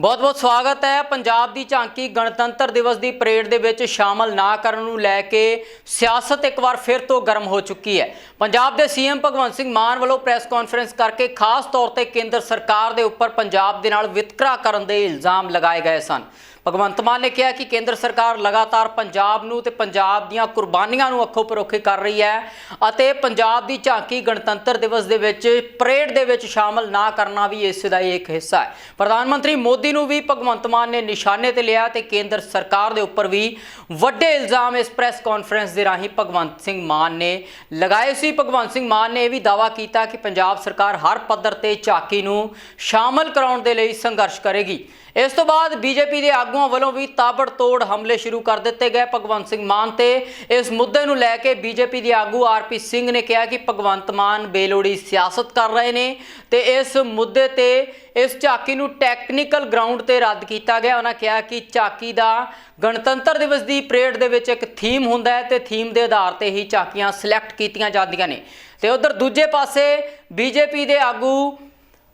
ਬਹੁਤ-ਬਹੁਤ ਸਵਾਗਤ ਹੈ। ਪੰਜਾਬ ਦੀ ਝਾਂਕੀ ਗਣਤੰਤਰ ਦਿਵਸ ਦੀ ਪਰੇਡ ਦੇ ਵਿੱਚ ਸ਼ਾਮਲ ਨਾ ਕਰਨ ਨੂੰ ਲੈ ਕੇ ਸਿਆਸਤ ਇੱਕ ਵਾਰ ਫਿਰ ਤੋਂ ਗਰਮ ਹੋ ਚੁੱਕੀ ਹੈ। ਪੰਜਾਬ ਦੇ ਸੀਐਮ ਭਗਵੰਤ ਸਿੰਘ ਮਾਨ ਵੱਲੋਂ ਪ੍ਰੈਸ ਕਾਨਫਰੰਸ ਕਰਕੇ ਖਾਸ ਤੌਰ ਤੇ ਕੇਂਦਰ ਸਰਕਾਰ ਦੇ ਉੱਪਰ ਪੰਜਾਬ ਦੇ ਨਾਲ ਵਿਤਕਰਾ ਕਰਨ ਦੇ ਇਲਜ਼ਾਮ ਲਗਾਏ ਗਏ ਸਨ। ਭਗਵੰਤ ਮਾਨ ਨੇ ਕਿਹਾ ਕਿ ਕੇਂਦਰ ਸਰਕਾਰ ਲਗਾਤਾਰ ਪੰਜਾਬ ਨੂੰ ਤੇ ਪੰਜਾਬ ਦੀਆਂ ਕੁਰਬਾਨੀਆਂ ਨੂੰ ਅੱਖੋਂ ਪਰੋਖੇ ਕਰ ਰਹੀ ਹੈ ਅਤੇ ਪੰਜਾਬ ਦੀ ਝਾਂਕੀ ਗਣਤੰਤਰ ਦਿਵਸ ਦੇ ਵਿੱਚ ਪਰੇਡ ਦੇ ਵਿੱਚ ਸ਼ਾਮਲ ਨਾ ਕਰਨਾ ਵੀ ਇਸ ਦਾ ਹੀ ਇੱਕ ਹਿੱਸਾ ਹੈ। ਪ੍ਰਧਾਨ ਮੰਤਰੀ ਮੋਦੀ ਨੂੰ ਵੀ ਭਗਵੰਤ ਮਾਨ ਨੇ ਨਿਸ਼ਾਨੇ ਤੇ ਲਿਆ ਤੇ ਕੇਂਦਰ ਸਰਕਾਰ ਦੇ ਉੱਪਰ ਵੀ ਵੱਡੇ ਇਲਜ਼ਾਮ ਇਸ ਪ੍ਰੈਸ ਕਾਨਫਰੰਸ ਦੇ ਰਾਹੀਂ ਭਗਵੰਤ ਸਿੰਘ ਮਾਨ ਨੇ ਲਗਾਏ ਸੀ। ਭਗਵੰਤ ਸਿੰਘ ਮਾਨ ਨੇ ਇਹ ਵੀ ਦਾਅਵਾ ਕੀਤਾ ਕਿ ਪੰਜਾਬ ਸਰਕਾਰ ਹਰ ਪੱਧਰ ਤੇ ਝਾਕੀ ਨੂੰ ਸ਼ਾਮਲ ਕਰਾਉਣ ਦੇ ਲਈ ਸੰਘਰਸ਼ ਕਰੇਗੀ। ਇਸ ਤੋਂ ਬਾਅਦ ਬੀਜੇਪੀ ਦੇ ਆਗੂਆਂ ਵੱਲੋਂ ਵੀ ਤਾਬੜਤੋੜ ਹਮਲੇ ਸ਼ੁਰੂ ਕਰ ਦਿੱਤੇ ਗਏ ਭਗਵੰਤ ਸਿੰਘ ਮਾਨ ਤੇ। ਇਸ ਮੁੱਦੇ ਨੂੰ ਲੈ ਕੇ ਬੀਜੇਪੀ ਦੇ ਆਗੂ ਆਰਪੀ ਸਿੰਘ ਨੇ ਕਿਹਾ ਕਿ ਭਗਵੰਤ ਮਾਨ ਬੇਲੋੜੀ ਸਿਆਸਤ ਕਰ ਰਹੇ ਨੇ ਤੇ ਇਸ ਮੁੱਦੇ ਤੇ ਇਸ ਝਾਕੀ ਨੂੰ ਟੈਕਨੀਕਲ ਗਰਾਊਂਡ ਤੇ ਰੱਦ ਕੀਤਾ ਗਿਆ। ਉਹਨਾਂ ਕਿਹਾ ਕਿ ਝਾਕੀ ਦਾ ਗਣਤੰਤਰ ਦਿਵਸ ਦੀ ਪਰੇਡ ਦੇ ਵਿੱਚ ਇੱਕ ਥੀਮ ਹੁੰਦਾ ਹੈ ਤੇ ਥੀਮ ਦੇ ਆਧਾਰ ਤੇ ਹੀ ਝਾਕੀਆਂ ਸਿਲੈਕਟ ਕੀਤੀਆਂ ਜਾਂਦੀਆਂ ਨੇ। ਤੇ ਉਧਰ ਦੂਜੇ ਪਾਸੇ ਬੀਜੇਪੀ ਦੇ ਆਗੂ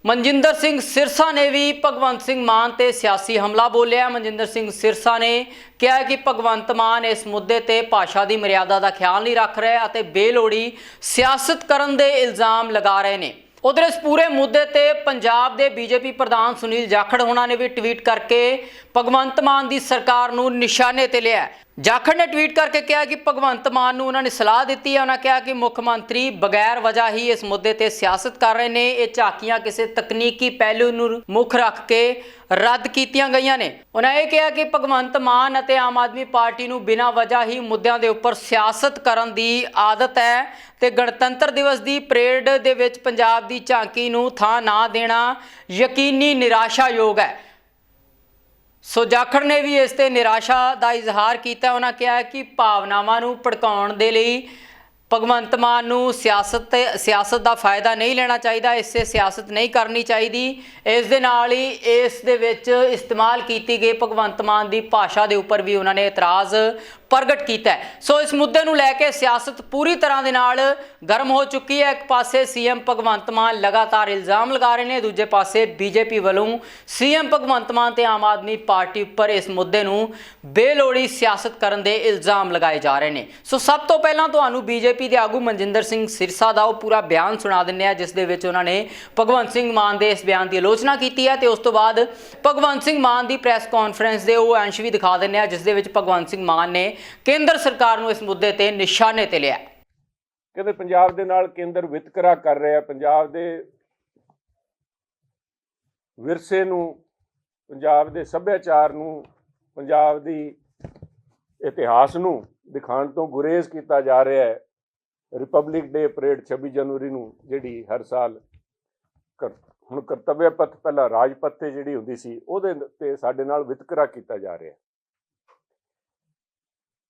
ਮਨਜਿੰਦਰ ਸਿੰਘ ਸਿਰਸਾ ਨੇ ਵੀ ਭਗਵੰਤ ਸਿੰਘ ਮਾਨ ਤੇ ਸਿਆਸੀ ਹਮਲਾ ਬੋਲਿਆ। ਮਨਜਿੰਦਰ ਸਿੰਘ ਸਿਰਸਾ ਨੇ ਕਿਹਾ ਕਿ ਭਗਵੰਤ ਮਾਨ ਇਸ ਮੁੱਦੇ ਤੇ ਭਾਸ਼ਾ ਦੀ ਮਰਿਆਦਾ ਦਾ ਖਿਆਲ ਨਹੀਂ ਰੱਖ ਰਿਹਾ ਅਤੇ ਬੇਲੋੜੀ ਸਿਆਸਤ ਕਰਨ ਦੇ ਇਲਜ਼ਾਮ ਲਗਾ ਰਹੇ ਨੇ। ਉਧਰ ਇਸ ਪੂਰੇ ਮੁੱਦੇ ਤੇ ਪੰਜਾਬ ਦੇ ਬੀਜੇਪੀ ਪ੍ਰਧਾਨ ਸੁਨੀਲ ਜਾਖੜ ਹੋਣਾ ਨੇ ਵੀ ਟਵੀਟ ਕਰਕੇ ਭਗਵੰਤ ਮਾਨ ਦੀ ਸਰਕਾਰ ਨੂੰ ਨਿਸ਼ਾਨੇ ਤੇ ਲਿਆ ਜਾਖੜ ਨੇ ਟਵੀਟ ਕਰਕੇ ਕਿਹਾ ਕਿ ਭਗਵੰਤ ਮਾਨ ਨੂੰ ਉਹਨਾਂ ਨੇ ਸਲਾਹ ਦਿੱਤੀ ਹੈ। ਉਹਨਾਂ ਕਿਹਾ ਕਿ ਮੁੱਖ ਮੰਤਰੀ ਬਗੈਰ ਵਜ੍ਹਾ ਹੀ ਇਸ ਮੁੱਦੇ ਤੇ ਸਿਆਸਤ ਕਰ ਰਹੇ ਨੇ। ਇਹ ਝਾਕੀਆਂ ਕਿਸੇ ਤਕਨੀਕੀ ਪਹਿਲੂ ਨੂੰ ਮੁੱਖ ਰੱਖ ਕੇ ਰੱਦ ਕੀਤੀਆਂ ਗਈਆਂ ਨੇ। ਉਹਨਾਂ ਇਹ ਕਿਹਾ ਕਿ ਭਗਵੰਤ ਮਾਨ ਅਤੇ ਆਮ ਆਦਮੀ ਪਾਰਟੀ ਨੂੰ ਬਿਨਾਂ ਵਜ੍ਹਾ ਹੀ ਮੁੱਦਿਆਂ ਦੇ ਉੱਪਰ ਸਿਆਸਤ ਕਰਨ ਦੀ ਆਦਤ ਹੈ ਤੇ ਗਣਤੰਤਰ ਦਿਵਸ ਦੀ ਪਰੇਡ ਦੇ ਵਿੱਚ ਪੰਜਾਬ ਦੀ ਝਾਂਕੀ ਨੂੰ ਥਾਂ ਨਾ ਦੇਣਾ ਯਕੀਨੀ ਨਿਰਾਸ਼ਾਯੋਗ ਹੈ। ਸੋ ਜਾਖੜ ਨੇ ਵੀ ਇਸ ਤੇ ਨਿਰਾਸ਼ਾ ਦਾ ਇਜ਼ਹਾਰ ਕੀਤਾ। ਉਹਨਾਂ ਕਿਹਾ ਕਿ ਭਾਵਨਾਵਾਂ ਨੂੰ ਭੜਕਾਉਣ ਦੇ ਲਈ ਭਗਵੰਤ ਮਾਨ ਨੂੰ ਸਿਆਸਤ ਤੇ ਸਿਆਸਤ ਦਾ ਫਾਇਦਾ ਨਹੀਂ ਲੈਣਾ ਚਾਹੀਦਾ, ਇਸੇ ਸਿਆਸਤ ਨਹੀਂ ਕਰਨੀ ਚਾਹੀਦੀ। ਇਸ ਦੇ ਨਾਲ ਹੀ ਇਸ ਦੇ ਵਿੱਚ ਇਸਤੇਮਾਲ ਕੀਤੀ ਗਈ ਭਗਵੰਤ ਮਾਨ ਦੀ ਭਾਸ਼ਾ ਦੇ ਉੱਪਰ ਵੀ ਉਹਨਾਂ ਨੇ ਇਤਰਾਜ਼ ਪ੍ਰਗਟ ਕੀਤਾ ਸੋ ਇਸ ਮੁੱਦੇ ਨੂੰ ਲੈ ਕੇ ਸਿਆਸਤ ਪੂਰੀ ਤਰ੍ਹਾਂ ਦੇ ਨਾਲ ਗਰਮ ਹੋ ਚੁੱਕੀ ਹੈ। ਇੱਕ ਪਾਸੇ ਸੀਐਮ ਭਗਵੰਤ ਮਾਨ ਲਗਾਤਾਰ ਇਲਜ਼ਾਮ ਲਗਾ ਰਹੇ ਨੇ, ਦੂਜੇ ਪਾਸੇ ਬੀਜੇਪੀ ਵੱਲੋਂ ਸੀਐਮ ਭਗਵੰਤ ਮਾਨ ਤੇ ਆਮ ਆਦਮੀ ਪਾਰਟੀ ਉੱਪਰ ਇਸ ਮੁੱਦੇ ਨੂੰ ਬੇਲੋੜੀ ਸਿਆਸਤ ਕਰਨ ਦੇ ਇਲਜ਼ਾਮ ਲਗਾਏ ਜਾ ਰਹੇ ਨੇ। ਸੋ ਸਭ ਤੋਂ ਪਹਿਲਾਂ ਤੁਹਾਨੂੰ ਬੀਜੇਪੀ ਦੇ ਆਗੂ ਮਨਜਿੰਦਰ ਸਿੰਘ ਸਿਰਸਾ ਦਾ ਉਹ ਪੂਰਾ ਬਿਆਨ ਸੁਣਾ ਦਿੰਦੇ ਆ ਜਿਸ ਦੇ ਵਿੱਚ ਉਹਨਾਂ ਨੇ ਭਗਵੰਤ ਸਿੰਘ ਮਾਨ ਦੇ ਇਸ ਬਿਆਨ ਦੀ ਆਲੋਚਨਾ ਕੀਤੀ ਹੈ ਤੇ ਉਸ ਤੋਂ ਬਾਅਦ ਭਗਵੰਤ ਸਿੰਘ ਮਾਨ ਦੀ ਪ੍ਰੈਸ ਕਾਨਫਰੰਸ ਦੇ ਉਹ ਅੰਸ਼ ਵੀ ਦਿਖਾ ਦਿੰਦੇ ਆ ਜਿਸ ਦੇ ਵਿੱਚ ਭਗਵੰਤ ਸਿੰਘ ਮਾਨ ਨੇ ਕੇਂਦਰ ਸਰਕਾਰ ਨੂੰ ਇਸ ਮੁੱਦੇ ਤੇ ਨਿਸ਼ਾਨੇ ਤੇ ਲਿਆ। ਕਹਿੰਦੇ ਪੰਜਾਬ ਦੇ ਨਾਲ ਕੇਂਦਰ ਵਿਤਕਰਾ ਕਰ ਰਿਹਾ, ਪੰਜਾਬ ਦੇ ਵਿਰਸੇ ਨੂੰ, ਪੰਜਾਬ ਦੇ ਸੱਭਿਆਚਾਰ ਨੂੰ, ਪੰਜਾਬ ਦੀ ਇਤਿਹਾਸ ਨੂੰ ਦਿਖਾਉਣ ਤੋਂ ਗੁਰੇਜ਼ ਕੀਤਾ ਜਾ ਰਿਹਾ ਹੈ। ਰਿਪਬਲਿਕ ਡੇ ਪਰੇਡ 26 ਜਨਵਰੀ ਨੂੰ ਜਿਹੜੀ ਹਰ ਸਾਲ ਕਰ- ਹੁਣ ਕਰਤੱਵਯ ਪਥ ਪਹਿਲਾਂ ਰਾਜ ਪਥ ਤੇ ਜਿਹੜੀ ਹੁੰਦੀ ਸੀ, ਉਹਦੇ ਤੇ ਸਾਡੇ ਨਾਲ ਵਿਤਕਰਾ ਕੀਤਾ ਜਾ ਰਿਹਾ ਹੈ।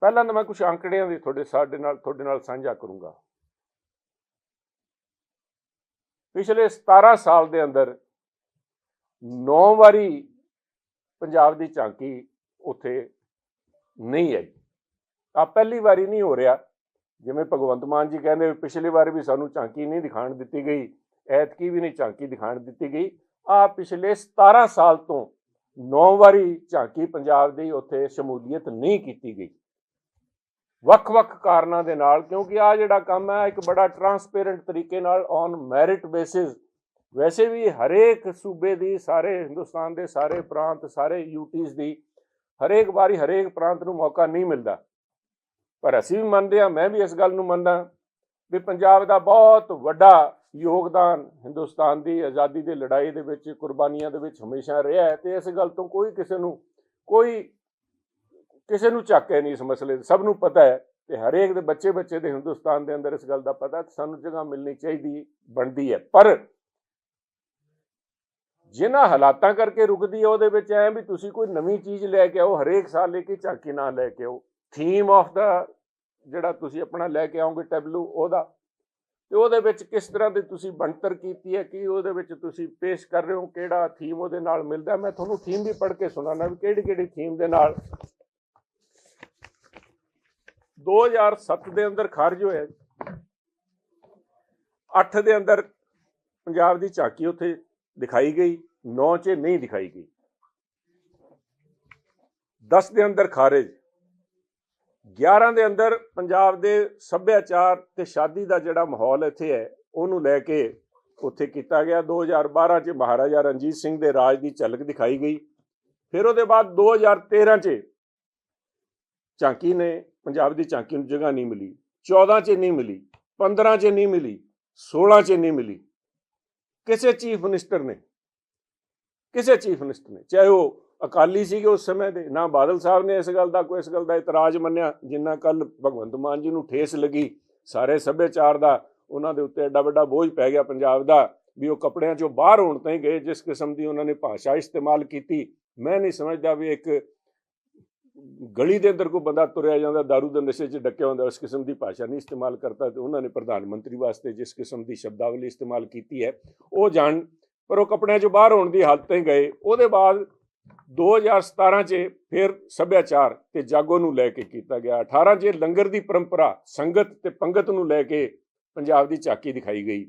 ਪਹਿਲਾਂ ਤਾਂ ਮੈਂ ਕੁਝ ਅੰਕੜਿਆਂ ਦੀ ਤੁਹਾਡੇ ਸਾਡੇ ਨਾਲ, ਤੁਹਾਡੇ ਨਾਲ ਸਾਂਝਾ ਕਰੂੰਗਾ। ਪਿਛਲੇ 17 ਸਾਲ ਦੇ ਅੰਦਰ 9 ਵਾਰੀ ਪੰਜਾਬ ਦੀ ਝਾਂਕੀ ਉੱਥੇ ਨਹੀਂ ਆਈ। ਆ ਪਹਿਲੀ ਵਾਰੀ ਨਹੀਂ ਹੋ ਰਿਹਾ। ਜਿਵੇਂ ਭਗਵੰਤ ਮਾਨ ਜੀ ਕਹਿੰਦੇ ਪਿਛਲੀ ਵਾਰ ਵੀ ਸਾਨੂੰ ਝਾਂਕੀ ਨਹੀਂ ਦਿਖਾਣ ਦਿੱਤੀ ਗਈ, ਐਤਕੀ ਵੀ ਨਹੀਂ ਝਾਂਕੀ ਦਿਖਾਣ ਦਿੱਤੀ ਗਈ। ਆ ਪਿਛਲੇ 17 ਸਾਲ ਤੋਂ 9 ਵਾਰੀ ਝਾਂਕੀ ਪੰਜਾਬ ਦੀ ਉੱਥੇ ਸ਼ਮੂਲੀਅਤ ਨਹੀਂ ਕੀਤੀ ਗਈ। ਵੱਖ-ਵੱਖ ਕਾਰਨਾਂ ਦੇ ਨਾਲ, ਕਿਉਂਕਿ ਆ ਜਿਹੜਾ ਕੰਮ ਹੈ, ਇੱਕ ਬੜਾ ਟਰਾਂਸਪੇਰੈਂਟ ਤਰੀਕੇ ਨਾਲ ਔਨ ਮੈਰਿਟ ਬੇਸਿਸ ਵੈਸੇ ਵੀ ਹਰੇਕ ਸੂਬੇ ਦੀ, ਸਾਰੇ ਹਿੰਦੁਸਤਾਨ ਦੇ ਸਾਰੇ ਪ੍ਰਾਂਤ, ਸਾਰੇ ਯੂਟੀਜ਼ ਦੀ ਹਰੇਕ ਵਾਰੀ ਹਰੇਕ ਪ੍ਰਾਂਤ ਨੂੰ ਮੌਕਾ ਨਹੀਂ ਮਿਲਦਾ। ਪਰ ਅਸੀਂ ਵੀ ਮੰਨਦੇ ਹਾਂ, ਮੈਂ ਵੀ ਇਸ ਗੱਲ ਨੂੰ ਮੰਨਦਾ ਵੀ ਪੰਜਾਬ ਦਾ ਬਹੁਤ ਵੱਡਾ ਯੋਗਦਾਨ ਹਿੰਦੁਸਤਾਨ ਦੀ ਆਜ਼ਾਦੀ ਦੀ ਲੜਾਈ ਦੇ ਵਿੱਚ, ਕੁਰਬਾਨੀਆਂ ਦੇ ਵਿੱਚ ਹਮੇਸ਼ਾ ਰਿਹਾ ਹੈ ਤੇ ਇਸ ਗੱਲ ਤੋਂ ਕੋਈ ਕਿਸੇ ਨੂੰ ਕੋਈ ਕਿਸੇ ਨੂੰ ਚੱਕ ਹੈ ਨਹੀਂ ਇਸ ਮਸਲੇ ਦਾ ਸਭ ਨੂੰ ਪਤਾ ਹੈ ਤੇ ਹਰੇਕ ਦੇ ਬੱਚੇ ਬੱਚੇ ਦੇ ਹਿੰਦੁਸਤਾਨ ਦੇ ਅੰਦਰ ਇਸ ਗੱਲ ਦਾ ਪਤਾ ਤੇ ਸਾਨੂੰ ਜਗ੍ਹਾ ਮਿਲਣੀ ਚਾਹੀਦੀ, ਬਣਦੀ ਹੈ। ਪਰ ਜਿਨ੍ਹਾਂ ਹਾਲਾਤਾਂ ਕਰਕੇ ਰੁਕਦੀ ਹੈ ਉਹਦੇ ਵਿੱਚ ਐ ਵੀ ਤੁਸੀਂ ਕੋਈ ਨਵੀਂ ਚੀਜ਼ ਲੈ ਕੇ ਆਓ, ਹਰੇਕ ਸਾਲ ਲੈ ਕੇ ਝਾਕੀ ਨਾ ਲੈ ਕੇ ਆਓ। ਥੀਮ ਆਫ ਦਾ ਜਿਹੜਾ ਤੁਸੀਂ ਆਪਣਾ ਲੈ ਕੇ ਆਓਗੇ ਟੈਬਲੂ, ਉਹਦਾ। ਤੇ ਉਹਦੇ ਵਿੱਚ ਕਿਸ ਤਰ੍ਹਾਂ ਦੀ ਤੁਸੀਂ ਬਣਤਰ ਕੀਤੀ ਹੈ, ਕਿ ਉਹਦੇ ਵਿੱਚ ਤੁਸੀਂ ਪੇਸ਼ ਕਰ ਰਹੇ ਹੋ, ਕਿਹੜਾ ਥੀਮ ਉਹਦੇ ਨਾਲ ਮਿਲਦਾ ਮੈਂ ਤੁਹਾਨੂੰ ਥੀਮ ਵੀ ਪੜ੍ਹ ਕੇ ਸੁਣਾਣਾ ਵੀ ਕਿਹੜੀ ਕਿਹੜੀ ਥੀਮ ਦੇ ਨਾਲ 2007 ਦੇ ਅੰਦਰ ਖਾਰਜ ਹੋਇਆ 8 ਦੇ ਅੰਦਰ ਪੰਜਾਬ ਦੀ ਝਾਕੀ ਉੱਥੇ ਦਿਖਾਈ ਗਈ 9 'ਚ ਨਹੀਂ ਦਿਖਾਈ ਗਈ। 10 ਦੇ ਅੰਦਰ ਖਾਰਜ 11 ਦੇ ਅੰਦਰ ਪੰਜਾਬ ਦੇ ਸੱਭਿਆਚਾਰ ਤੇ ਸ਼ਾਦੀ ਦਾ ਜਿਹੜਾ ਮਾਹੌਲ ਇੱਥੇ ਹੈ, ਉਹਨੂੰ ਲੈ ਕੇ ਉੱਥੇ ਕੀਤਾ ਗਿਆ। 2012 ਚ ਮਹਾਰਾਜਾ ਰਣਜੀਤ ਸਿੰਘ ਦੇ ਰਾਜ ਦੀ ਝਲਕ ਦਿਖਾਈ ਗਈ। ਫਿਰ ਉਹਦੇ ਬਾਅਦ 2013 ਚ ਝਾਂਕੀ ਨੇ ਪੰਜਾਬ ਦੀ ਝਾਂਕੀ ਨੂੰ ਜਗ੍ਹਾ ਨਹੀਂ ਮਿਲੀ 14 ਚ ਨਹੀਂ ਮਿਲੀ 15 ਚ ਨਹੀਂ ਮਿਲੀ 16 ਚ ਨਹੀਂ ਮਿਲੀ। ਕਿਸੇ ਚੀਫ ਮਿਨਿਸਟਰ ਨੇ, ਕਿਸੇ ਚੀਫ ਮਿਨਿਸਟਰ ਨੇ, ਚਾਹੇ ਉਹ ਅਕਾਲੀ ਸੀਗੇ ਉਸ ਸਮੇਂ ਦੇ, ਨਾ ਬਾਦਲ ਸਾਹਿਬ ਨੇ ਇਸ ਗੱਲ ਦਾ ਕੋਈ, ਇਸ ਗੱਲ ਦਾ ਇਤਰਾਜ਼ ਮੰਨਿਆ, ਜਿੰਨਾ ਕੱਲ ਭਗਵੰਤ ਮਾਨ ਜੀ ਨੂੰ ਠੇਸ ਲੱਗੀ, ਸਾਰੇ ਸੱਭਿਆਚਾਰ ਦਾ, ਉਹਨਾਂ ਦੇ ਉੱਤੇ ਐਡਾ ਵੱਡਾ ਬੋਝ ਪੈ ਗਿਆ ਪੰਜਾਬ ਦਾ, ਵੀ ਉਹ ਕੱਪੜਿਆਂ ਚੋਂ ਬਾਹਰ ਹੋਣ ਤਾਈਂ ਗਏ, ਜਿਸ ਕਿਸਮ ਦੀ ਉਹਨਾਂ ਨੇ ਭਾਸ਼ਾ ਇਸਤੇਮਾਲ ਕੀਤੀ। ਮੈਂ ਨਹੀਂ ਸਮਝਦਾ ਵੀ ਇੱਕ ਗਲੀ ਦੇ ਅੰਦਰ ਕੋਈ ਬੰਦਾ ਤੁਰਿਆ ਜਾਂਦਾ, दारू ਦੇ ਨਸ਼ੇ 'ਚ ਡੱਕਿਆ ਹੁੰਦਾ, ਉਸ ਕਿਸਮ ਦੀ ਭਾਸ਼ਾ ਨਹੀਂ ਇਸਤੇਮਾਲ ਕਰਤਾ ਤੇ ਉਹਨਾਂ ਨੇ ਪ੍ਰਧਾਨ ਮੰਤਰੀ ਵਾਸਤੇ ਜਿਸ ਕਿਸਮ ਦੀ ਸ਼ਬਦਾਵਲੀ ਇਸਤੇਮਾਲ ਕੀਤੀ ਹੈ, ਉਹ ਜਾਣ, ਪਰ ਉਹ ਕੱਪੜਿਆਂ 'ਚੋਂ ਬਾਹਰ ਹੋਣ ਦੀ ਹਾਲਤ ਤੇ ਗਏ, ਉਹਦੇ ਬਾਅਦ 2017 'ਚ ਫਿਰ ਸੱਭਿਆਚਾਰ ਤੇ ਜਾਗੋ ਨੂੰ ਲੈ ਕੇ ਕੀਤਾ ਗਿਆ 18 'ਚ ਲੰਗਰ ਦੀ ਪਰੰਪਰਾ, ਸੰਗਤ ਤੇ ਪੰਗਤ ਨੂੰ ਲੈ ਕੇ ਪੰਜਾਬ ਦੀ ਝਾਕੀ ਦਿਖਾਈ ਗਈ,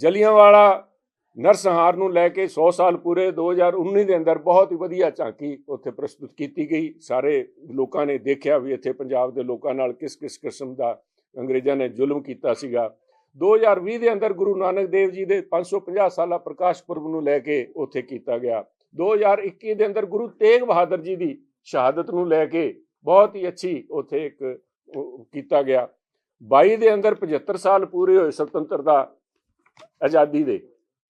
ਜਲੀਆਂਵਾਲਾ ਨਰਸੰਹਾਰ ਨੂੰ ਲੈ ਕੇ 100 ਸਾਲ ਪੂਰੇ 2019 ਦੇ ਅੰਦਰ ਬਹੁਤ ਹੀ ਵਧੀਆ ਝਾਂਕੀ ਉੱਥੇ ਪ੍ਰਸਤੁਤ ਕੀਤੀ ਗਈ। ਸਾਰੇ ਲੋਕਾਂ ਨੇ ਦੇਖਿਆ ਵੀ ਇੱਥੇ ਪੰਜਾਬ ਦੇ ਲੋਕਾਂ ਨਾਲ ਕਿਸ ਕਿਸ ਕਿਸਮ ਦਾ ਅੰਗਰੇਜ਼ਾਂ ਨੇ ਜ਼ੁਲਮ ਕੀਤਾ ਸੀਗਾ। 2020 ਦੇ ਅੰਦਰ ਗੁਰੂ ਨਾਨਕ ਦੇਵ ਜੀ ਦੇ 550 ਸਾਲਾ ਪ੍ਰਕਾਸ਼ ਪੁਰਬ ਨੂੰ ਲੈ ਕੇ ਉੱਥੇ ਕੀਤਾ ਗਿਆ। 2021 ਦੇ ਅੰਦਰ ਗੁਰੂ ਤੇਗ ਬਹਾਦਰ ਜੀ ਦੀ ਸ਼ਹਾਦਤ ਨੂੰ ਲੈ ਕੇ ਬਹੁਤ ਹੀ ਅੱਛੀ ਉੱਥੇ ਇੱਕ ਕੀਤਾ ਗਿਆ। 22 ਦੇ ਅੰਦਰ 75 ਸਾਲ ਪੂਰੇ ਹੋਏ ਸੁਤੰਤਰਤਾ ਆਜ਼ਾਦੀ ਦੇ।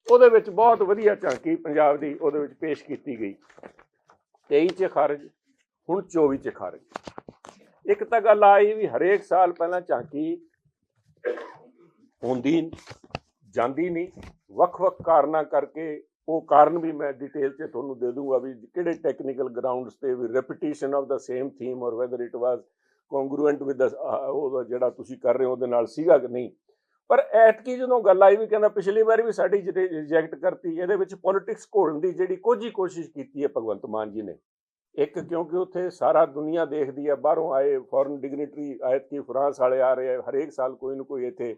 ਉਹਦੇ ਵਿੱਚ ਬਹੁਤ ਵਧੀਆ ਝਾਂਕੀ ਪੰਜਾਬ ਦੀ ਉਹਦੇ ਵਿੱਚ ਪੇਸ਼ ਕੀਤੀ ਗਈ। 23 ਚ ਖਾਰਜ, ਹੁਣ 24 ਚ ਖਾਰਜ। ਇੱਕ ਤਾਂ ਗੱਲ ਆਈ ਵੀ ਹਰੇਕ ਸਾਲ ਪਹਿਲਾਂ ਝਾਂਕੀ ਹੁੰਦੀ ਜਾਂਦੀ ਨਹੀਂ। ਵੱਖ-ਵੱਖ ਕਾਰਨਾਂ ਕਰਕੇ ਉਹ ਕਾਰਨ ਵੀ ਮੈਂ ਡਿਟੇਲ 'ਚ ਤੁਹਾਨੂੰ ਦੇ ਦੂੰਗਾ ਵੀ ਕਿਹੜੇ ਟੈਕਨੀਕਲ ਗਰਾਊਂਡਸ ਤੇ ਵੀ repetition of the same theme or whether it was congruent with ਉਹ ਜਿਹੜਾ ਤੁਸੀਂ ਕਰ ਰਹੇ ਹੋ ਉਹਦੇ ਨਾਲ ਸੀਗਾ ਕਿ ਨਹੀਂ। ਪਰ ਐਤਕੀ ਜਦੋਂ ਗੱਲ ਆਈ ਵੀ ਕਹਿੰਦਾ ਪਿਛਲੀ ਵਾਰੀ ਵੀ ਸਾਡੀ ਰਿਜੈਕਟ ਕਰਤੀ, ਇਹਦੇ ਵਿੱਚ ਪੋਲਿਟਿਕਸ ਘੋਲਣ ਦੀ ਜਿਹੜੀ ਕੁਝ ਹੀ ਕੋਸ਼ਿਸ਼ ਕੀਤੀ ਹੈ ਭਗਵੰਤ ਮਾਨ ਜੀ ਨੇ। ਇੱਕ ਕਿਉਂਕਿ ਉੱਥੇ ਸਾਰਾ ਦੁਨੀਆ ਦੇਖਦੀ ਹੈ ਬਾਹਰੋਂ ਆਏ ਫੋਰਨ ਡਿਗਨਿਟਰੀ ਐਤਕੀ ਫਰਾਂਸ ਵਾਲੇ ਆ ਰਹੇ ਆ, ਹਰੇਕ ਸਾਲ ਕੋਈ ਨਾ ਕੋਈ ਇੱਥੇ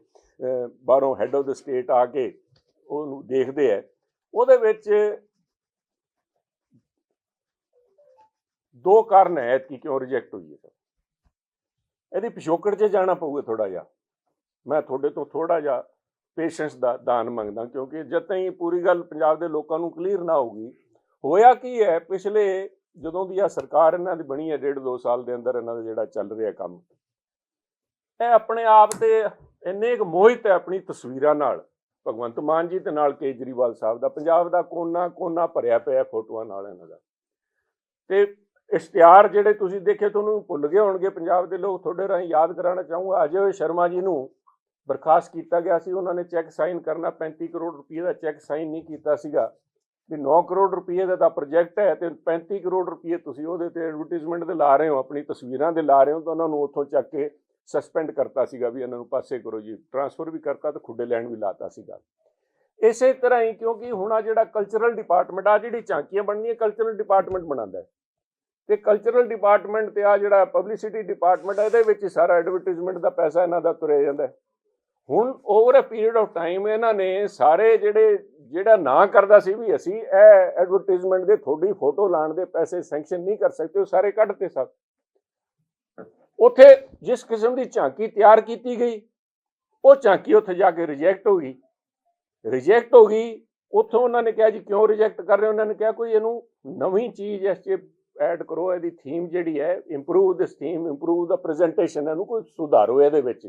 ਬਾਹਰੋਂ ਹੈੱਡ ਆਫ ਦ ਸਟੇਟ ਆ ਕੇ ਉਹਨੂੰ ਦੇਖਦੇ ਆ। ਉਹਦੇ ਵਿੱਚ ਦੋ ਕਾਰਨ ਹੈ ਕਿ ਕਿਉਂ ਰਿਜੈਕਟ ਹੋਈ ਹੈ। ਸਰ ਇਹਦੀ ਪਿਛੋਕੜ 'ਚ ਜਾਣਾ ਪਊਗਾ ਥੋੜਾ ਜਿਹਾ। ਮੈਂ ਤੁਹਾਡੇ ਤੋਂ ਥੋੜਾ ਜਿਹਾ ਪੇਸ਼ੈਂਸ ਦਾ ਦਾਨ ਮੰਗਦਾ ਕਿਉਂਕਿ ਜਦ ਤਾਈਂ ਪੂਰੀ ਗੱਲ ਪੰਜਾਬ ਦੇ ਲੋਕਾਂ ਨੂੰ ਕਲੀਅਰ ਨਾ ਹੋਊਗੀ ਹੋਇਆ ਕੀ ਹੈ, ਪਿਛਲੇ ਜਦੋਂ ਦੀ ਆ ਸਰਕਾਰ ਇਹਨਾਂ ਦੀ ਬਣੀ ਹੈ, ਡੇਢ ਦੋ ਸਾਲ ਦੇ ਅੰਦਰ ਇਹਨਾਂ ਦਾ ਜਿਹੜਾ ਚੱਲ ਰਿਹਾ ਕੰਮ, ਇਹ ਆਪਣੇ ਆਪ ਤੇ ਇੰਨੇ ਕੁ ਮੋਹਿਤ ਹੈ ਆਪਣੀ ਤਸਵੀਰਾਂ ਨਾਲ, ਭਗਵੰਤ ਮਾਨ ਜੀ ਤੇ ਨਾਲ ਕੇਜਰੀਵਾਲ ਸਾਹਿਬ ਦਾ, ਪੰਜਾਬ ਦਾ ਕੋਨਾ ਕੋਨਾ ਭਰਿਆ ਪਿਆ ਫੋਟੋਆਂ ਨਾਲ ਇਹਨਾਂ ਦਾ, ਤੇ ਇਸ਼ਤਿਹਾਰ ਜਿਹੜੇ ਤੁਸੀਂ ਦੇਖੇ ਤੁਹਾਨੂੰ ਭੁੱਲ ਗਏ ਹੋਣਗੇ, ਪੰਜਾਬ ਦੇ ਲੋਕ ਤੁਹਾਡੇ ਰਾਹੀਂ ਯਾਦ ਕਰਾਉਣਾ ਚਾਹੂੰਗਾ, ਅਜੇ ਸ਼ਰਮਾ ਜੀ ਨੂੰ ਬਰਖਾਸਤ ਕੀਤਾ ਗਿਆ ਸੀ, ਉਹਨਾਂ ਨੇ ਚੈੱਕ ਸਾਈਨ ਕਰਨਾ 35 ਕਰੋੜ ਰੁਪਏ ਦਾ ਚੈੱਕ ਸਾਈਨ ਨਹੀਂ ਕੀਤਾ ਸੀਗਾ। ਵੀ 9 ਕਰੋੜ ਰੁਪਏ ਦਾ ਤਾਂ ਪ੍ਰੋਜੈਕਟ ਹੈ ਤੇ 35 ਕਰੋੜ ਰੁਪਏ ਤੁਸੀਂ ਉਹਦੇ ਤੇ ਐਡਵਰਟਾਈਜ਼ਮੈਂਟ ਦੇ ਲਾ ਰਹੇ ਹੋ, ਆਪਣੀ ਤਸਵੀਰਾਂ ਦੇ ਲਾ ਰਹੇ ਹੋ, ਤਾਂ ਉਹਨਾਂ ਨੂੰ ਉੱਥੋਂ ਚੱਕ ਕੇ ਸਸਪੈਂਡ ਕਰਤਾ ਸੀਗਾ ਵੀ ਇਹਨਾਂ ਨੂੰ ਪਾਸੇ ਕਰੋ ਜੀ ਟ੍ਰਾਂਸਫਰ ਵੀ ਕਰਤਾ ਤੇ ਖੁੱਡੇ ਲੈਣ ਵੀ ਲਾਤਾ ਸੀਗਾ। ਇਸੇ ਤਰ੍ਹਾਂ ਹੀ ਕਿਉਂਕਿ ਹੁਣ ਆ ਜਿਹੜਾ ਕਲਚਰਲ ਡਿਪਾਰਟਮੈਂਟ ਆ ਜਿਹੜੀ ਝਾਂਕੀਆਂ ਬਣਨੀਆਂ ਕਲਚਰਲ ਡਿਪਾਰਟਮੈਂਟ ਬਣਾਉਂਦਾ ਹੈ। ਤੇ ਕਲਚਰਲ ਡਿਪਾਰਟਮੈਂਟ ਤੇ ਆ ਜਿਹੜਾ ਪਬਲਿਸਿਟੀ ਡਿਪਾਰਟਮੈਂਟ ਇਹਦੇ ਵਿੱਚ ਹੀ ਸਾਰਾ ਐਡਵਰਟਾਈਜ਼ਮੈਂਟ ਦਾ ਪੈਸਾ ਇਹਨਾਂ ਦਾ ਤੁਰਿਆ ਜਾਂਦਾ ਹੁਣ over a period of time ਇਹਨਾਂ ਨੇ ਸਾਰੇ ਜਿਹੜੇ, ਜਿਹੜਾ ਨਾ ਕਰਦਾ ਸੀ ਵੀ ਅਸੀਂ ਇਹ ਐਡਵਰਟਾਈਜ਼ਮੈਂਟ ਦੇ ਤੁਹਾਡੀ ਫੋਟੋ ਲਾਣ ਦੇ ਪੈਸੇ ਸੈਂਕਸ਼ਨ ਨਹੀਂ ਕਰ ਸਕਦੇ, ਉਹ ਸਾਰੇ ਕੱਢਤੇ ਸਭ ਉੱਥੇ ਜਿਸ ਕਿਸਮ ਦੀ ਝਾਂਕੀ ਤਿਆਰ ਕੀਤੀ ਗਈ, ਉਹ ਝਾਂਕੀ ਉੱਥੇ ਜਾ ਕੇ ਰਿਜੈਕਟ ਹੋ ਗਈ। ਰਿਜੈਕਟ ਹੋ ਗਈ, ਉੱਥੋਂ ਉਹਨਾਂ ਨੇ ਕਿਹਾ ਜੀ ਕਿਉਂ ਰਿਜੈਕਟ ਕਰ ਰਹੇ ਉਹਨਾਂ ਨੇ ਕਿਹਾ ਕੋਈ ਇਹਨੂੰ ਨਵੀਂ ਚੀਜ਼ ਇਸ 'ਚ ਐਡ ਕਰੋ, ਇਹਦੀ ਥੀਮ ਜਿਹੜੀ ਹੈ improve this theme improve the presentation ਇਹਨੂੰ ਕੋਈ ਸੁਧਾਰੋ ਇਹਦੇ ਵਿੱਚ।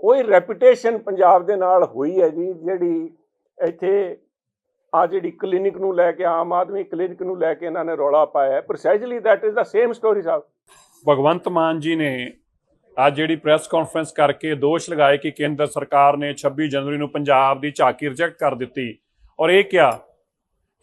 ਉਹੀ ਰੈਪੂਟੇਸ਼ਨ ਪੰਜਾਬ ਦੇ ਨਾਲ ਹੋਈ ਹੈ ਜੀ, ਜਿਹੜੀ ਇੱਥੇ ਆ ਜਿਹੜੀ ਕਲੀਨਿਕ ਨੂੰ ਲੈ ਕੇ, ਆਮ ਆਦਮੀ ਕਲੀਨਿਕ ਨੂੰ ਲੈ ਕੇ ਇਹਨਾਂ ਨੇ ਰੌਲਾ ਪਾਇਆ ਹੈ। Precisely that is the same story ਸਾਹਿਬ। ਭਗਵੰਤ ਮਾਨ ਜੀ ਨੇ ਅੱਜ ਜਿਹੜੀ ਪ੍ਰੈਸ ਕਾਨਫਰੰਸ ਕਰਕੇ ਦੋਸ਼ ਲਗਾਏ ਕਿ ਕੇਂਦਰ ਸਰਕਾਰ ਨੇ 26 ਜਨਵਰੀ ਨੂੰ ਪੰਜਾਬ ਦੀ ਝਾਕੀ ਰਿਜੈਕਟ ਕਰ ਦਿੱਤੀ ਔਰ ਇਹ ਕਿਹਾ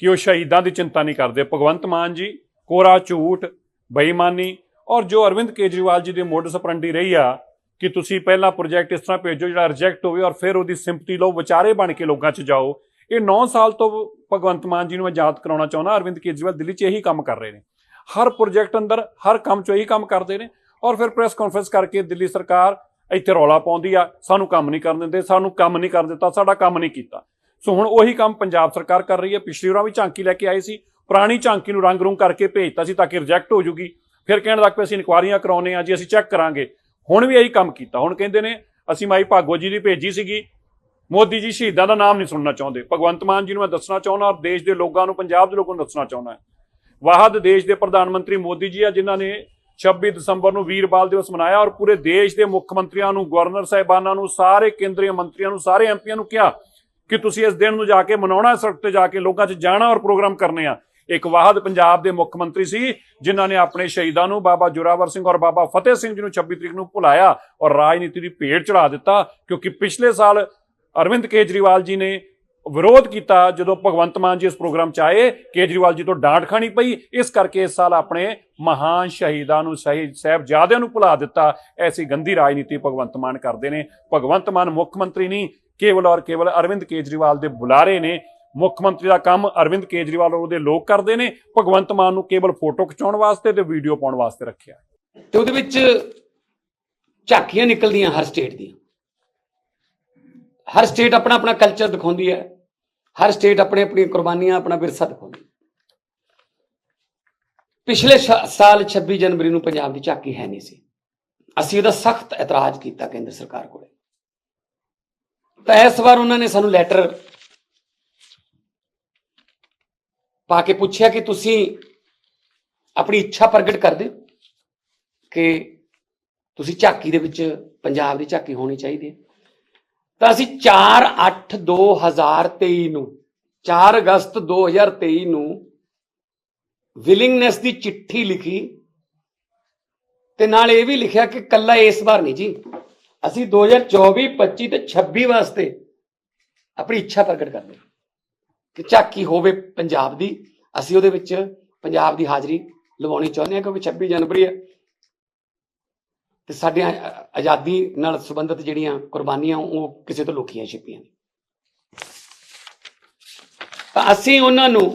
ਕਿ ਉਹ ਸ਼ਹੀਦਾਂ ਦੀ ਚਿੰਤਾ ਨਹੀਂ ਕਰਦੇ। ਭਗਵੰਤ ਮਾਨ ਜੀ, ਕੋਰਾ ਝੂਠ, ਬੇਈਮਾਨੀ ਔਰ ਜੋ ਅਰਵਿੰਦ ਕੇਜਰੀਵਾਲ ਜੀ ਦੀ ਮੋਡਸ ਆਪਰੈਂਡੀ ਰਹੀ ਆ ਕਿ ਤੁਸੀਂ ਪਹਿਲਾਂ ਪ੍ਰੋਜੈਕਟ ਇਸ ਤਰ੍ਹਾਂ ਭੇਜੋ ਜਿਹੜਾ ਰਿਜੈਕਟ ਹੋਵੇ ਔਰ ਫਿਰ ਉਹਦੀ ਸਿੰਪਥੀ ਲਓ, ਵਿਚਾਰੇ ਬਣ ਕੇ ਲੋਕਾਂ 'ਚ ਜਾਓ। ਇਹ 9 ਸਾਲ ਤੋਂ ਭਗਵੰਤ ਮਾਨ ਜੀ ਨੂੰ ਮੈਂ ਯਾਦ ਕਰਾਉਣਾ ਚਾਹੁੰਦਾ, ਅਰਵਿੰਦ ਕੇਜਰੀਵਾਲ ਦਿੱਲੀ 'ਚ ਇਹੀ ਕੰਮ ਕਰ ਰਹੇ ਨੇ। ਹਰ ਪ੍ਰੋਜੈਕਟ ਅੰਦਰ, ਹਰ ਕੰਮ 'ਚ ਇਹੀ ਕੰਮ ਕਰਦੇ ਨੇ ਔਰ ਫਿਰ ਪ੍ਰੈਸ ਕਾਨਫਰੰਸ ਕਰਕੇ ਦਿੱਲੀ ਸਰਕਾਰ ਇੱਥੇ ਰੌਲਾ ਪਾਉਂਦੀ ਆ, ਸਾਨੂੰ ਕੰਮ ਨਹੀਂ ਕਰਨ ਦਿੰਦੇ, ਸਾਨੂੰ ਕੰਮ ਨਹੀਂ ਕਰਨ ਦਿੱਤਾ, ਸਾਡਾ ਕੰਮ ਨਹੀਂ ਕੀਤਾ। ਸੋ ਹੁਣ ਉਹੀ ਕੰਮ ਪੰਜਾਬ ਸਰਕਾਰ ਕਰ ਰਹੀ ਹੈ। ਪਿਛਲੀ ਵਾਰ ਵੀ ਝਾਂਕੀ ਲੈ ਕੇ ਆਏ ਸੀ, ਪੁਰਾਣੀ ਝਾਂਕੀ ਨੂੰ ਰੰਗ ਰੂੰਗ ਕਰਕੇ ਭੇਜਤਾ ਸੀ ਤਾਂ ਕਿ ਰਿਜੈਕਟ ਹੋ ਜੂਗੀ। ਫਿਰ ਕਹਿਣ ਲੱਗ ਪਏ ਅਸੀਂ ਇਨਕੁਆਰੀਆਂ ਕਰਾਉਨੇ ਆ ਜੀ, ਅਸੀਂ ਚੈੱਕ ਕਰਾਂਗੇ। ਹੁਣ ਵੀ ਇਹੀ ਕੰਮ ਕੀਤਾ। ਹੁਣ ਕਹਿੰਦੇ ਨੇ, ਅਸੀਂ ਮਾਈ ਭਾਗੋ ਜੀ ਦੀ ਭੇਜੀ ਸੀਗੀ। ਮੋਦੀ ਜੀ ਸ਼ਹੀਦਾਂ ਦਾ ਨਾਮ ਨਹੀਂ ਸੁਣਨਾ ਚਾਹੁੰਦੇ। ਭਗਵੰਤ ਮਾਨ ਜੀ ਨੂੰ ਮੈਂ ਦੱਸਣਾ ਚਾਹੁੰਦਾ, ਔਰ ਦੇਸ਼ ਦੇ ਲੋਕਾਂ ਨੂੰ, ਪੰਜਾਬ ਦੇ ਲੋਕਾਂ ਨੂੰ ਦੱਸਣਾ ਚਾਹੁੰਦਾ ਵਾਹਦ ਦੇਸ਼ ਦੇ ਪ੍ਰਧਾਨ ਮੰਤਰੀ ਮੋਦੀ ਜੀ ਆ, ਜਿਨ੍ਹਾਂ ਨੇ 26 ਦਸੰਬਰ ਨੂੰ ਵੀਰ ਬਾਲ ਦਿਵਸ ਮਨਾਇਆ, ਔਰ ਪੂਰੇ ਦੇਸ਼ ਦੇ ਮੁੱਖ ਮੰਤਰੀਆਂ ਨੂੰ, ਗਵਰਨਰ ਸਾਹਿਬਾਨਾਂ ਨੂੰ, ਸਾਰੇ ਕੇਂਦਰੀ ਮੰਤਰੀਆਂ ਨੂੰ, ਸਾਰੇ ਐਮਪੀਆਂ ਨੂੰ ਕਿਹਾ ਕਿ ਤੁਸੀਂ ਇਸ ਦਿਨ ਨੂੰ ਜਾ ਕੇ ਮਨਾਉਣਾ ਸੜਕ ਤੇ ਜਾ ਕੇ ਲੋਕਾਂ 'ਚ ਜਾਣਾ ਔਰ ਪ੍ਰੋਗਰਾਮ ਕਰਨੇ ਆ। ਇੱਕ ਵਾਹਦ ਪੰਜਾਬ ਦੇ ਮੁੱਖ ਮੰਤਰੀ ਸੀ, ਜਿਨ੍ਹਾਂ ਨੇ ਆਪਣੇ ਸ਼ਹੀਦਾਂ ਨੂੰ ਬਾਬਾ ਜੋਰਾਵਰ ਸਿੰਘ ਔਰ ਬਾਬਾ ਫਤਿਹ ਸਿੰਘ ਜੀ ਨੂੰ 26 ਤਰੀਕ ਨੂੰ ਭੁਲਾਇਆ ਔਰ ਰਾਜਨੀਤੀ ਦੀ ਭੇਟ ਚੜਾ ਦਿੱਤਾ, ਕਿਉਂਕਿ ਪਿਛਲੇ ਸਾਲ ਅਰਵਿੰਦ ਕੇਜਰੀਵਾਲ ਜੀ ਨੇ ਵਿਰੋਧ ਕੀਤਾ ਜਦੋਂ ਭਗਵੰਤ ਮਾਨ ਜੀ ਇਸ ਪ੍ਰੋਗਰਾਮ 'ਚ ਆਏ, ਕੇਜਰੀਵਾਲ ਜੀ ਤੋਂ ਡਾਂਟ ਖਾਣੀ ਪਈ, ਇਸ ਕਰਕੇ ਇਸ ਸਾਲ ਆਪਣੇ ਮਹਾਨ ਸ਼ਹੀਦਾਂ ਨੂੰ ਸ਼ਹੀਦ ਸਾਹਿਬਜ਼ਾਦਿਆਂ ਨੂੰ ਭੁਲਾ ਦਿੱਤਾ। ਐਸੀ ਗੰਦੀ ਰਾਜਨੀਤੀ ਭਗਵੰਤ ਮਾਨ ਕਰਦੇ ਨੇ। ਭਗਵੰਤ ਮਾਨ ਮੁੱਖ ਮੰਤਰੀ ਨਹੀਂ, ਕੇਵਲ ਔਰ ਕੇਵਲ ਅਰਵਿੰਦ ਕੇਜਰੀਵਾਲ ਦੇ ਬੁਲਾਰੇ ਨੇ। ਮੁੱਖ ਮੰਤਰੀ ਦਾ ਕੰਮ ਅਰਵਿੰਦ ਕੇਜਰੀਵਾਲ ਉਹਦੇ ਲੋਕ ਕਰਦੇ ਨੇ। ਭਗਵੰਤ ਮਾਨ ਨੂੰ ਕੇਵਲ ਫੋਟੋ ਖਿਚਾਉਣ ਵਾਸਤੇ ਤੇ ਵੀਡੀਓ ਪਾਉਣ ਵਾਸਤੇ ਰੱਖਿਆ। ਤੇ ਉਹਦੇ ਵਿੱਚ ਝਾਕੀਆਂ ਨਿਕਲਦੀਆਂ ਹਰ ਸਟੇਟ ਦੀਆਂ। ਹਰ ਸਟੇਟ ਆਪਣਾ ਆਪਣਾ ਕਲਚਰ ਦਿਖਾਉਂਦੀ ਹੈ। ਹਰ ਸਟੇਟ ਆਪਣੇ ਆਪਣੀਆਂ ਕੁਰਬਾਨੀਆਂ, ਆਪਣਾ ਵਿਰਸਾ ਦਿਖਾਉਂਦੀ ਹੈ। ਪਿਛਲੇ ਸ਼ਾ- ਸਾਲ 26 ਜਨਵਰੀ ਨੂੰ ਪੰਜਾਬ ਦੀ ਝਾਕੀ ਹੈ ਨਹੀਂ ਸੀ। ਅਸੀਂ ਉਹਦਾ ਸਖਤ ਇਤਰਾਜ਼ ਕੀਤਾ ਕੇਂਦਰ ਸਰਕਾਰ ਕੋਲੇ। ਤਾਂ ਇਸ ਵਾਰ ਉਹਨਾਂ ਨੇ ਸਾਨੂੰ ਲੈਟਰ ਪਾ ਕੇ ਪੁੱਛਿਆ ਕਿ ਤੁਸੀਂ ਆਪਣੀ ਇੱਛਾ ਪ੍ਰਗਟ ਕਰਦੇ ਹੋ ਕਿ ਤੁਸੀਂ ਝਾਕੀ ਦੇ ਵਿੱਚ, ਪੰਜਾਬ ਦੀ ਝਾਕੀ ਹੋਣੀ ਚਾਹੀਦੀ ਹੈ? ਤਾਂ ਅਸੀਂ 4 8 2023 ਨੂੰ 4 ਅਗਸਤ 2023 ਨੂੰ ਵਿਲਿੰਗਨੈਸ ਦੀ ਚਿੱਠੀ ਲਿਖੀ ਤੇ ਨਾਲ ਇਹ ਵੀ ਲਿਖਿਆ ਕਿ ਕੱਲਾ ਇਸ ਵਾਰ ਨਹੀਂ ਜੀ। ਅਸੀਂ 2024 25 ਤੇ 26 ਵਾਸਤੇ ਆਪਣੀ ਇੱਛਾ ਪ੍ਰਗਟ ਕਰਦੇ ਹਾਂ। ਝਾਕੀ ਹੋਵੇ ਪੰਜਾਬ ਦੀ, ਅਸੀਂ ਉਹਦੇ ਵਿੱਚ ਪੰਜਾਬ ਦੀ ਹਾਜ਼ਰੀ ਲਵਾਉਣੀ ਚਾਹੁੰਦੇ ਹਾਂ ਕਿਉਂਕਿ 26 ਜਨਵਰੀ ਹੈ ਤੇ ਸਾਡੇ ਆਜ਼ਾਦੀ ਨਾਲ ਸੰਬੰਧਿਤ ਜਿਹੜੀਆਂ ਕੁਰਬਾਨੀਆਂ ਉਹ ਕਿਸੇ ਤੋਂ ਲੁਕੀਆਂ ਛਿਪੀਆਂ ਨੇ ਤਾਂ ਅਸੀਂ ਉਹਨਾਂ ਨੂੰ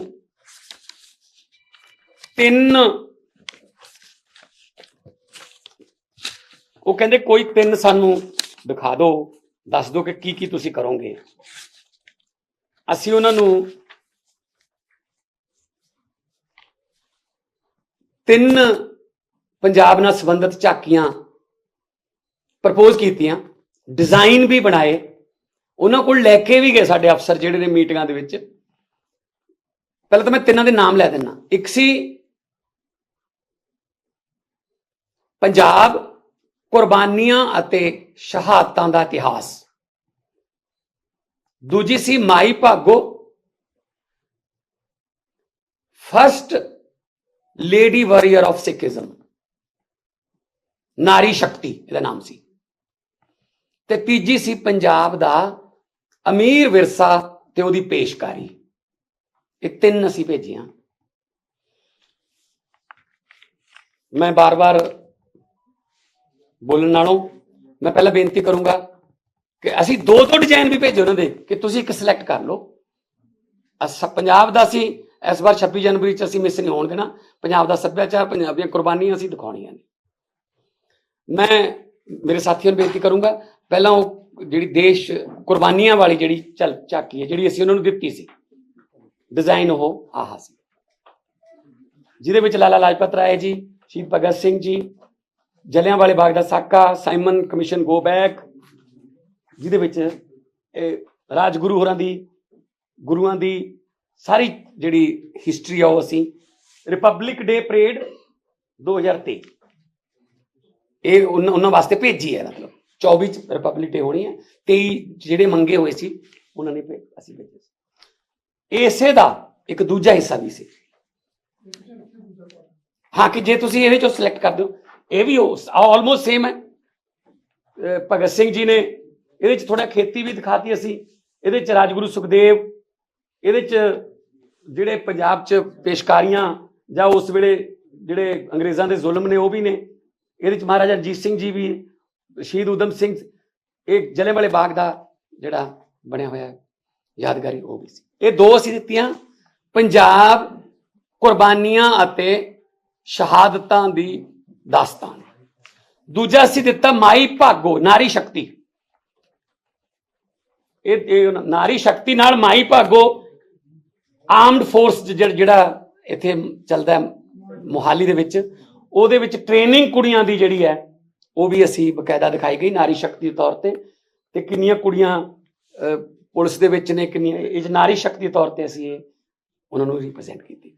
ਤਿੰਨ ਉਹ ਕਹਿੰਦੇ ਕੋਈ ਤਿੰਨ ਸਾਨੂੰ ਦਿਖਾ ਦਿਓ, ਦੱਸ ਦਿਓ ਕਿ ਕੀ ਕੀ ਤੁਸੀਂ ਕਰੋਗੇ। ਅਸੀਂ ਉਹਨਾਂ ਨੂੰ ਤਿੰਨ ਪੰਜਾਬ ਨਾਲ ਸੰਬੰਧਿਤ ਝਾਕੀਆਂ ਪ੍ਰਪੋਜ਼ ਕੀਤੀਆਂ, ਡਿਜ਼ਾਈਨ ਵੀ ਬਣਾਏ, ਉਹਨਾਂ ਕੋਲ ਲੈ ਕੇ ਵੀ ਗਏ ਸਾਡੇ ਅਫਸਰ ਜਿਹੜੇ ਨੇ ਮੀਟਿੰਗਾਂ ਦੇ ਵਿੱਚ। ਪਹਿਲਾਂ ਤਾਂ ਮੈਂ ਤਿੰਨਾਂ ਦੇ ਨਾਮ ਲੈ ਦਿੰਨਾ ਇੱਕ ਸੀ ਪੰਜਾਬ ਕੁਰਬਾਨੀਆਂ ਅਤੇ ਸ਼ਹਾਦਤਾਂ ਦਾ ਇਤਿਹਾਸ। ਦੂਜੀ ਸੀ Mai Bhago. First lady warrior of Sikhism ਨਾਰੀ ਸ਼ਕਤੀ, ਇਹਦਾ ਨਾਮ ਸੀ। ਤੇ ਤੀਜੀ ਸੀ ਪੰਜਾਬ ਦਾ ਅਮੀਰ ਵਿਰਸਾ ਤੇ ਉਹਦੀ ਪੇਸ਼ਕਾਰੀ। ਇਹ ਤਿੰਨ ਅਸੀਂ ਭੇਜੀਆਂ। ਮੈਂ ਬਾਰ-ਬਾਰ ਬੋਲਣ ਨਾਲੋਂ ਮੈਂ ਪਹਿਲਾਂ ਬੇਨਤੀ ਕਰੂੰਗਾ ਕਿ ਅਸੀਂ ਦੋ ਦੋ ਡਿਜ਼ਾਈਨ ਵੀ ਭੇਜੇ ਉਹਨਾਂ ਦੇ ਕਿ ਤੁਸੀਂ ਇੱਕ ਸਿਲੈਕਟ ਕਰ ਲਓ। ਅਸ ਪੰਜਾਬ ਦਾ ਅਸੀਂ ਇਸ ਵਾਰ 26 ਜਨਵਰੀ ਚ ਅਸੀਂ ਮਿਸ ਨਹੀਂ ਹੋਣ ਦੇਣਾ ਪੰਜਾਬ ਦਾ ਸੱਭਿਆਚਾਰ ਪੰਜਾਬ ਦੀਆਂ ਕੁਰਬਾਨੀਆਂ ਅਸੀਂ ਦਿਖਾਉਣੀਆਂ ਨੇ। ਮੈਂ ਮੇਰੇ ਸਾਥੀਆਂ ਨੂੰ ਬੇਨਤੀ ਕਰੂੰਗਾ, ਪਹਿਲਾਂ ਉਹ ਜਿਹੜੀ ਦੇਸ਼ ਕੁਰਬਾਨੀਆਂ ਵਾਲੀ ਜਿਹੜੀ ਚੱਲ ਝਾਕੀ ਹੈ, ਜਿਹੜੀ ਅਸੀਂ ਉਹਨਾਂ ਨੂੰ ਦਿੱਤੀ ਸੀ ਡਿਜ਼ਾਈਨ ਉਹ ਆਹ ਸੀ। ਜਿਹਦੇ ਵਿੱਚ ਲਾਲਾ ਲਾਜਪਤ ਰਾਏ ਜੀ, ਸ਼ਹੀਦ ਭਗਤ ਸਿੰਘ ਜੀ ਜਲਿਆਂ ਬਾਗ ਦਾ ਸਾਕਾ, ਸਾਈਮਨ ਕਮਿਸ਼ਨ ਗੋ ਬੈਕ ਜਿਹਦੇ ਵਿੱਚ ਇਹ ਰਾਜਗੁਰੂ ਹੋਰਾਂ ਦੀ, ਗੁਰੂਆਂ ਦੀ ਸਾਰੀ ਜਿਹੜੀ ਹਿਸਟਰੀ ਆ ਉਹ ਅਸੀਂ ਰਿਪਬਲਿਕ ਡੇ ਪਰੇਡ 2023 ਇਹ ਉਹਨਾਂ ਉਹਨਾਂ ਵਾਸਤੇ ਭੇਜੀ ਹੈ, ਮਤਲਬ 24 ਚ ਰਿਪਬਲਿਕ ਡੇ ਹੋਣੀ ਹੈ 23 ਜਿਹੜੇ ਮੰਗੇ ਹੋਏ ਸੀ, ਉਹਨਾਂ ਨੇ ਭੇ- ਅਸੀਂ ਭੇਜੇ ਸੀ। ਇਸੇ ਦਾ ਇੱਕ ਦੂਜਾ ਹਿੱਸਾ ਵੀ ਸੀ। ਹਾਂ, ਕਿ ਜੇ ਤੁਸੀਂ ਇਹਦੇ ਚੋਂ ਸਿਲੈਕਟ ਕਰ ਦਿਓ, ਇਹ ਵੀ ਆਲਮੋਸਟ ਸੇਮ ਹੈ। ਭਗਤ ਸਿੰਘ ਜੀ ਨੇ ਇਹਦੇ ਚ ਥੋੜਾ ਖੇਤੀ ਵੀ ਦਿਖਾਤੀ ਅਸੀਂ। ਇਹਦੇ ਚ ਰਾਜਗੁਰੂ ਸੁਖਦੇਵ, ਇਹਦੇ ਚ ਜਿਹੜੇ ਪੰਜਾਬ ਚ ਪੇਸ਼ਕਾਰੀਆਂ ਜਾਂ ਉਸ ਵੇਲੇ ਜਿਹੜੇ ਅੰਗਰੇਜ਼ਾਂ ਦੇ ਜ਼ੁਲਮ ਨੇ ਉਹ ਵੀ ਨੇ। ਇਹਦੇ ਚ ਮਹਾਰਾਜਾ ਰਣਜੀਤ ਸਿੰਘ ਜੀ ਵੀ ਸ਼ਹੀਦ ਊਧਮ ਸਿੰਘ, ਇਹ ਜਲਿਆਂਵਾਲੇ ਬਾਗ ਦਾ ਜਿਹੜਾ ਬਣਿਆ ਹੋਇਆ ਯਾਦਗਾਰੀ ਉਹ ਵੀ ਸੀ। ਇਹ ਦੋ ਅਸੀਂ ਦਿੱਤੀਆਂ, ਪੰਜਾਬ ਕੁਰਬਾਨੀਆਂ ਅਤੇ ਸ਼ਹਾਦਤਾਂ ਦੀ ਦਾਸਤਾਨ। ਦੂਜਾ ਅਸੀਂ ਦਿੱਤਾ ਮਾਈ ਭਾਗੋ, ਨਾਰੀ ਸ਼ਕਤੀ। ਇਹ ਨਾਰੀ ਸ਼ਕਤੀ ਨਾਲ ਮਾਈ ਭਾਗੋ ਆਰਮਡ ਫੋਰਸ ਜਿਹੜਾ ਇੱਥੇ ਚੱਲਦਾ ਹੈ ਮੋਹਾਲੀ ਦੇ ਵਿੱਚ, ਉਹਦੇ ਵਿੱਚ ਟ੍ਰੇਨਿੰਗ ਕੁੜੀਆਂ ਦੀ ਜਿਹੜੀ ਹੈ, ਉਹ ਵੀ ਅਸੀਂ ਬਕਾਇਦਾ ਦਿਖਾਈ ਗਈ ਨਾਰੀ ਸ਼ਕਤੀ ਦੇ ਤੌਰ ਤੇ ਤੇ ਕਿੰਨੀਆਂ ਕੁੜੀਆਂ ਪੁਲਿਸ ਦੇ ਵਿੱਚ ਨੇ, ਕਿੰਨੀਆਂ ਇਹ ਨਾਰੀ ਸ਼ਕਤੀ ਦੇ ਤੌਰ ਤੇ ਅਸੀਂ ਇਹ ਉਹਨਾਂ ਨੂੰ ਰਿਪਰੈਜ਼ੈਂਟ ਕੀਤੀ।